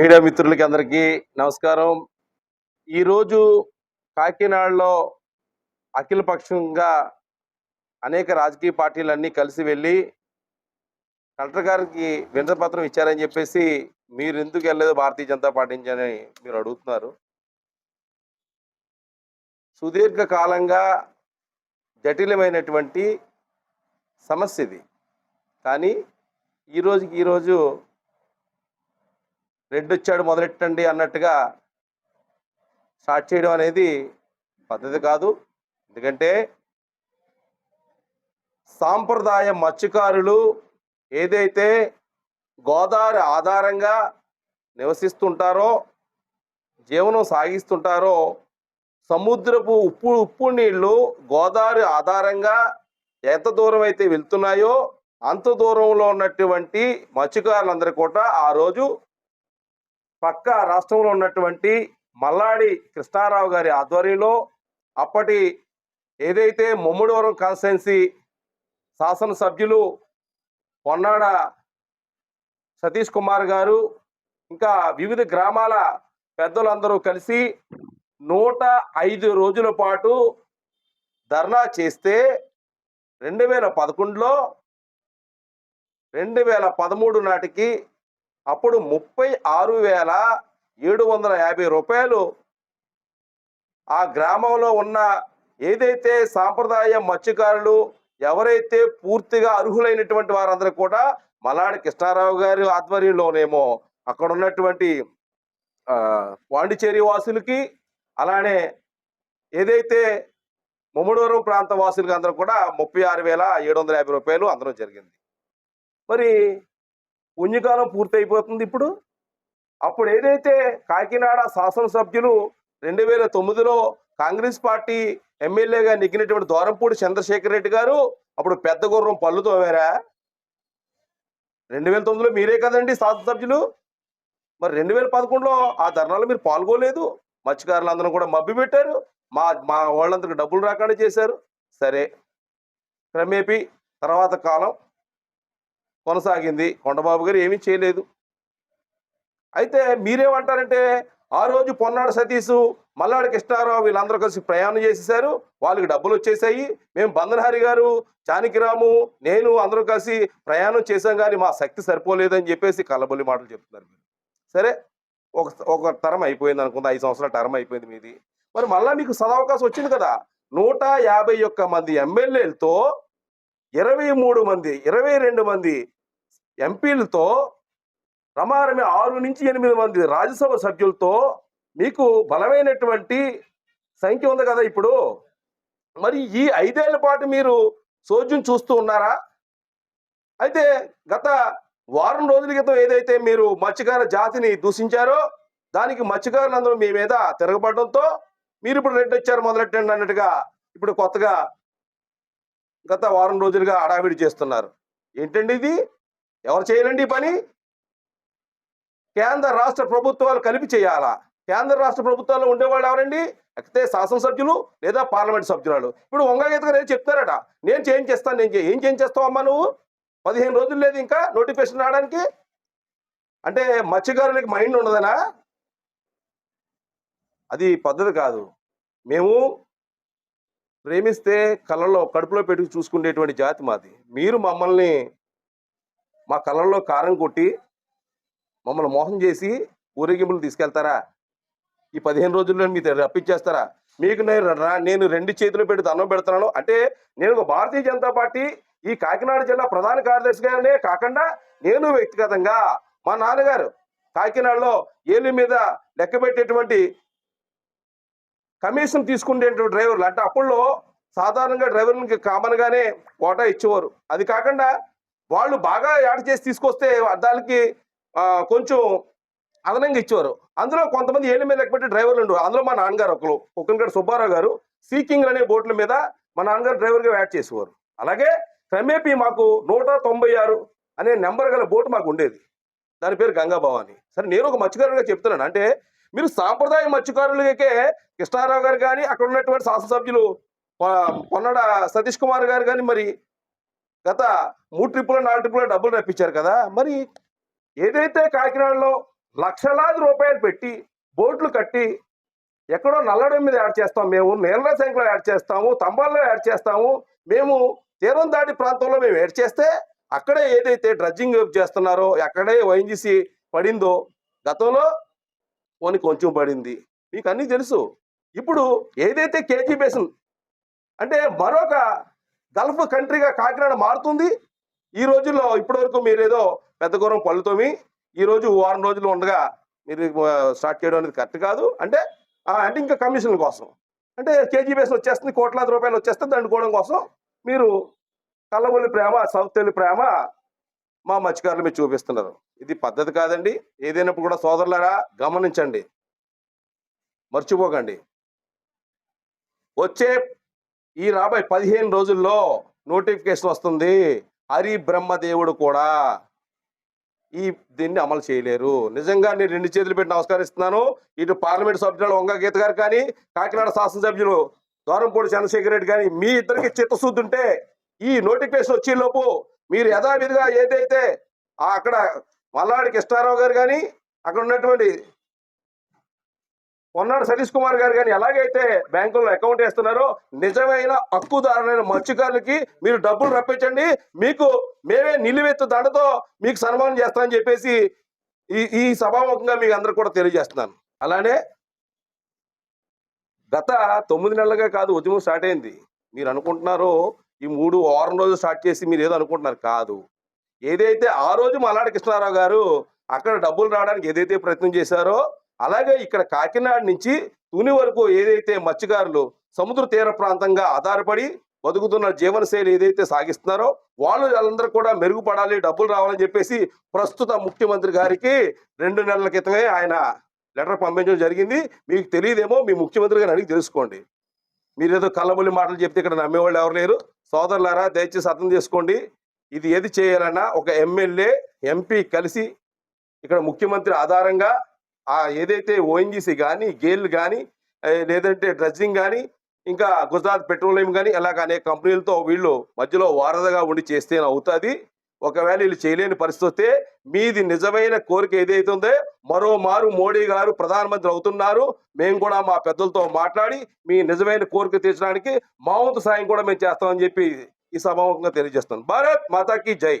Media మిత్రులకి అందరికీ నమస్కారం. ఈరోజు కాకినాడలో అఖిలపక్షంగా అనేక రాజకీయ పార్టీలన్నీ కలిసి వెళ్ళి కలెక్టర్ గారికి వినతపత్రం ఇచ్చారని చెప్పేసి మీరు ఎందుకు వెళ్ళలేదు భారతీయ జనతా పార్టీ నుంచి అని మీరు అడుగుతున్నారు. సుదీర్ఘకాలంగా జటిలమైనటువంటి సమస్య ఇది. కానీ ఈ రోజుకి ఈరోజు రెడ్ వచ్చాడు మొదలెట్టండి అన్నట్టుగా స్టార్ట్ చేయడం అనేది పద్ధతి కాదు. ఎందుకంటే సాంప్రదాయ మత్స్యకారులు ఏదైతే గోదావరి ఆధారంగా నివసిస్తుంటారో జీవనం సాగిస్తుంటారో సముద్రపు ఉప్పు ఉప్పు నీళ్ళు గోదావరి ఆధారంగా ఎంత దూరం అయితే వెళ్తున్నాయో అంత దూరంలో ఉన్నటువంటి మత్స్యకారులందరూ కూడా ఆ రోజు పక్క రాష్ట్రంలో ఉన్నటువంటి మల్లాడి కృష్ణారావు గారి ఆధ్వర్యంలో అప్పటి ఏదైతే ముమ్మడివరం కాన్స్టిట్యున్సీ శాసనసభ్యులు పొన్నాడ సతీష్ కుమార్ గారు ఇంకా వివిధ గ్రామాల పెద్దలందరూ కలిసి నూట ఐదు రోజుల పాటు ధర్నా చేస్తే రెండు వేల పదకొండులో రెండు వేల పదమూడు నాటికి అప్పుడు ముప్పై ఆరు వేల ఏడు వందల యాభై రూపాయలు ఆ గ్రామంలో ఉన్న ఏదైతే సాంప్రదాయ మత్స్యకారులు ఎవరైతే పూర్తిగా అర్హులైనటువంటి వారందరూ కూడా మలాడి కృష్ణారావు గారి ఆధ్వర్యంలోనేమో అక్కడ ఉన్నటువంటి పాండిచేరి వాసులకి అలానే ఏదైతే ముమ్మడూరం ప్రాంత వాసులకి అందరూ కూడా ముప్పై ఆరు వేల ఏడు వందల యాభై రూపాయలు అందరం జరిగింది. మరి పుణ్యకాలం పూర్తయిపోతుంది ఇప్పుడు. అప్పుడు ఏదైతే కాకినాడ శాసనసభ్యులు రెండు వేల తొమ్మిదిలో కాంగ్రెస్ పార్టీ ఎమ్మెల్యేగా నెగ్గినటువంటి దోరంపూడి చంద్రశేఖర్ రెడ్డి గారు అప్పుడు పెద్ద గుర్రం పళ్ళు తోమారా? రెండు వేల తొమ్మిదిలో మీరే కదండి శాసనసభ్యులు. మరి రెండు వేల పదకొండులో ఆ ధర్నాలో మీరు పాల్గొలేదు మత్స్యకారులందరూ కూడా మబ్బి పెట్టారు మా మా వాళ్ళందరికి డబ్బులు రాకుండా చేశారు. సరే. క్రమేపీ తర్వాత కాలం. కొనసాగింది. కొండబాబు గారు ఏమీ చేయలేదు. అయితే మీరేమంటారంటే ఆ రోజు పొన్నాడు సతీష్ మల్లాడు కృష్ణారావు వీళ్ళందరూ కలిసి ప్రయాణం చేసేసారు వాళ్ళకి డబ్బులు వచ్చేసాయి మేము బంధనహరి గారు చానికిరాము నేను అందరూ కలిసి ప్రయాణం చేశాం కానీ మా శక్తి సరిపోలేదని చెప్పేసి కళ్ళబొల్లి మాటలు చెప్తున్నారు మీరు. సరే ఒక ఒక టర్మ్ అయిపోయింది అనుకుందా. ఐదు సంవత్సరాల టర్మ్ అయిపోయింది మీది. మరి మళ్ళీ మీకు సదావకాశం వచ్చింది కదా. నూట యాభై ఒక్క మంది ఎమ్మెల్యేలతో ఇరవై మూడు మంది ఇరవై రెండు మంది ఎంపీలతో రమారమి ఆరు నుంచి ఎనిమిది మంది రాజ్యసభ సభ్యులతో మీకు బలమైనటువంటి సంఖ్య ఉంది కదా ఇప్పుడు. మరి ఈ ఐదేళ్ళ పాటు మీరు సోద్యం చూస్తూ ఉన్నారా? అయితే గత వారం రోజుల క్రితం ఏదైతే మీరు మత్స్యకార జాతిని దూషించారో దానికి మత్స్యకారులందరూ మీ మీద తిరగబడడంతో మీరు ఇప్పుడు రెడ్డి వచ్చారు మొదలెట్టండి అన్నట్టుగా ఇప్పుడు కొత్తగా గత వారం రోజులుగా హడావిడి చేస్తున్నారు. ఏంటండి ఇది? ఎవరు చేయాలండి ఈ పని? కేంద్ర రాష్ట్ర ప్రభుత్వాలు కలిపి చేయాలా? కేంద్ర రాష్ట్ర ప్రభుత్వాల్లో ఉండేవాళ్ళు ఎవరండి? అయితే శాసనసభ్యులు లేదా పార్లమెంట్ సభ్యురాలు? ఇప్పుడు వంగగీత గారు ఏం చెప్తారట. నేను చేంజ్ చేస్తాను నేను ఏం చేంజ్ చేస్తావమ్మా నువ్వు? పదిహేను రోజులు లేదు ఇంకా నోటిఫికేషన్ రావడానికి? అంటే మత్స్యకారులకి మైండ్ ఉండదనా? అది పద్ధతి కాదు. మేము ప్రేమిస్తే కళ్ళలో కడుపులో పెట్టుకు చూసుకునేటువంటి జాతి మాది. మీరు మమ్మల్ని మా కళ్ళల్లో కారం కొట్టి మమ్మల్ని మోసం చేసి ఊరేగింపులు తీసుకెళ్తారా? ఈ పదిహేను రోజుల్లో మీరు రప్పించేస్తారా? మీకు నేను నేను రెండు చేతులు పెట్టి దండం పెడుతున్నాను. అంటే నేను ఒక భారతీయ జనతా పార్టీ ఈ కాకినాడ జిల్లా ప్రధాన కార్యదర్శిగానే కాకుండా నేను వ్యక్తిగతంగా మా నాన్నగారు కాకినాడలో ఏలి మీద లెక్క పెట్టేటువంటి కమిషన్ తీసుకునేటువంటి డ్రైవర్లు. అంటే అప్పుల్లో సాధారణంగా డ్రైవర్లకి కామన్గానే కోటా ఇచ్చేవారు. అది కాకుండా వాళ్ళు బాగా యాడ్ చేసి తీసుకొస్తే దానికి కొంచెం అదనంగా ఇచ్చేవారు. అందులో కొంతమంది ఏళ్ళ మీద లేకపోతే డ్రైవర్లు ఉండు అందులో మా నాన్నగారు ఒకరు ఒకరిగడ సుబ్బారావు గారు సీకింగ్ అనే బోట్ల మీద మా నాన్నగారు డ్రైవర్గా యాడ్ చేసేవారు. అలాగే క్రమేపీ మాకు నూట తొంభై ఆరు అనే నెంబర్ గల బోటు మాకు ఉండేది. దాని పేరు గంగాభవాని సరే నేను ఒక మత్స్యకారుగా చెప్తున్నాను. అంటే మీరు సాంప్రదాయ మత్స్యకారులకే కృష్ణారావు గారు కానీ అక్కడ ఉన్నటువంటి శాసనసభ్యులు పొ- పొన్నడ సతీష్ కుమార్ గారు కానీ మరి గత మూడు ట్రిప్పుల నాలుగు ట్రిప్పుల డబ్బులు రప్పించారు కదా. మరి ఏదైతే కాకినాడలో లక్షలాది రూపాయలు పెట్టి బోట్లు కట్టి ఎక్కడో నల్లడం మీద యాడ్ చేస్తాం మేము నీళ్ళ సంఖ్యలో యాడ్ చేస్తాము తంబాల్లో యాడ్ చేస్తాము మేము తీరం దాటి ప్రాంతంలో మేము యాడ్ చేస్తే అక్కడే ఏదైతే డ్రడ్జింగ్ చేస్తున్నారో అక్కడే వైఎన్జీసీ పడిందో గతంలో పోనీ కొంచెం పడింది. మీకు అన్నీ తెలుసు. ఇప్పుడు ఏదైతే కేజీ బేసిన్ అంటే మరొక గల్ఫ్ కంట్రీగా కాకినాడ మారుతుంది. ఈ రోజుల్లో ఇప్పటివరకు మీరు ఏదో పెద్ద గురం పళ్ళుతోమి ఈ రోజు వారం రోజులు ఉండగా మీరు స్టార్ట్ చేయడం అనేది కరెక్ట్ కాదు. అంటే అంటే ఇంకా కమిషన్ కోసం. అంటే కేజీ బేస్ వచ్చేస్తుంది కోట్లాది రూపాయలు వచ్చేస్తే దండుకోవడం కోసం మీరు కళ్ళబొల్లి ప్రేమ సౌత్ తెలుగు ప్రేమ మా మత్స్యకారులు మీరు చూపిస్తున్నారు. ఇది పద్ధతి కాదండి. ఏదైనప్పుడు కూడా సోదరులారా గమనించండి. మర్చిపోకండి. వచ్చే ఈ రాబోయే పదిహేను రోజుల్లో నోటిఫికేషన్ వస్తుంది. హరి బ్రహ్మదేవుడు కూడా ఈ దీన్ని అమలు చేయలేరు. నిజంగా నేను రెండు చేతులు పెట్టి నమస్కరిస్తున్నాను. ఇటు పార్లమెంట్ సభ్యులు వంగ గీత గారు కానీ కాకినాడ శాసనసభ్యులు ద్వారంపూడి చంద్రశేఖర్ రెడ్డి కానీ మీ ఇద్దరికి చిత్తశుద్ధి ఉంటే ఈ నోటిఫికేషన్ వచ్చేలోపు మీరు యథావిధిగా ఏదైతే అక్కడ మల్లాడి కృష్ణారావు గారు కానీ అక్కడ ఉన్నటువంటి ఉన్నాడు సతీష్ కుమార్ గారు కానీ ఎలాగైతే బ్యాంకుల్లో అకౌంట్ వేస్తున్నారో నిజమైన హక్కుదారులైన మత్స్యకారులకి మీరు డబ్బులు రప్పించండి. మీకు మేమే నిలువెత్తు దండతో మీకు సన్మానం చేస్తామని చెప్పేసి ఈ ఈ సభాముఖంగా మీకు అందరు కూడా తెలియజేస్తున్నాను. అలానే గత తొమ్మిది నెలలుగా కాదు ఉద్యమం స్టార్ట్ అయింది. మీరు అనుకుంటున్నారు ఈ మూడు వారం రోజులు స్టార్ట్ చేసి మీరు ఏదో అనుకుంటున్నారు కాదు. ఏదైతే ఆ రోజు మల్లాడి కృష్ణారావు గారు అక్కడ డబ్బులు రావడానికి ఏదైతే ప్రయత్నం చేశారో అలాగే ఇక్కడ కాకినాడ నుంచి తుని వరకు ఏదైతే మత్స్యకారులు సముద్ర తీర ప్రాంతంగా ఆధారపడి బతుకుతున్న జీవనశైలి ఏదైతే సాగిస్తున్నారో వాళ్ళు వాళ్ళందరూ కూడా మెరుగుపడాలి డబ్బులు రావాలని చెప్పేసి ప్రస్తుత ముఖ్యమంత్రి గారికి రెండు నెలల క్రితమే ఆయన లెటర్ పంపించడం జరిగింది. మీకు తెలియదేమో మీ ముఖ్యమంత్రి గారిని అడిగి తెలుసుకోండి. మీరు ఏదో కళ్ళబొల్లి మాటలు చెప్తే ఇక్కడ నమ్మేవాళ్ళు ఎవరు లేరు. సోదరులారా దయచేసి అర్థం చేసుకోండి. ఇది ఏది చేయాలన్నా ఒక ఎమ్మెల్యే ఎంపీ కలిసి ఇక్కడ ముఖ్యమంత్రి ఆధారంగా ఆ ఏదైతే ఓఎన్జీసీ కానీ గేల్ కానీ లేదంటే డ్రడ్జింగ్ కానీ ఇంకా గుజరాత్ పెట్రోలియం కానీ ఇలాగ అనేక కంపెనీలతో వీళ్ళు మధ్యలో వారధగా ఉండి చేస్తే అవుతుంది ఒకవేళ వీళ్ళు చేయలేని పరిస్థితి వస్తే మీది నిజమైన కోరిక ఏదైతే ఉందో మరో మారు మోడీ గారు ప్రధానమంత్రి అవుతున్నారు. మేము కూడా మా పెద్దలతో మాట్లాడి మీ నిజమైన కోరిక తీర్చడానికి మా వంతు సాయం కూడా మేము చేస్తామని చెప్పి ఈ సభాముఖంగా తెలియజేస్తాను భారత్ మాతాకి జై.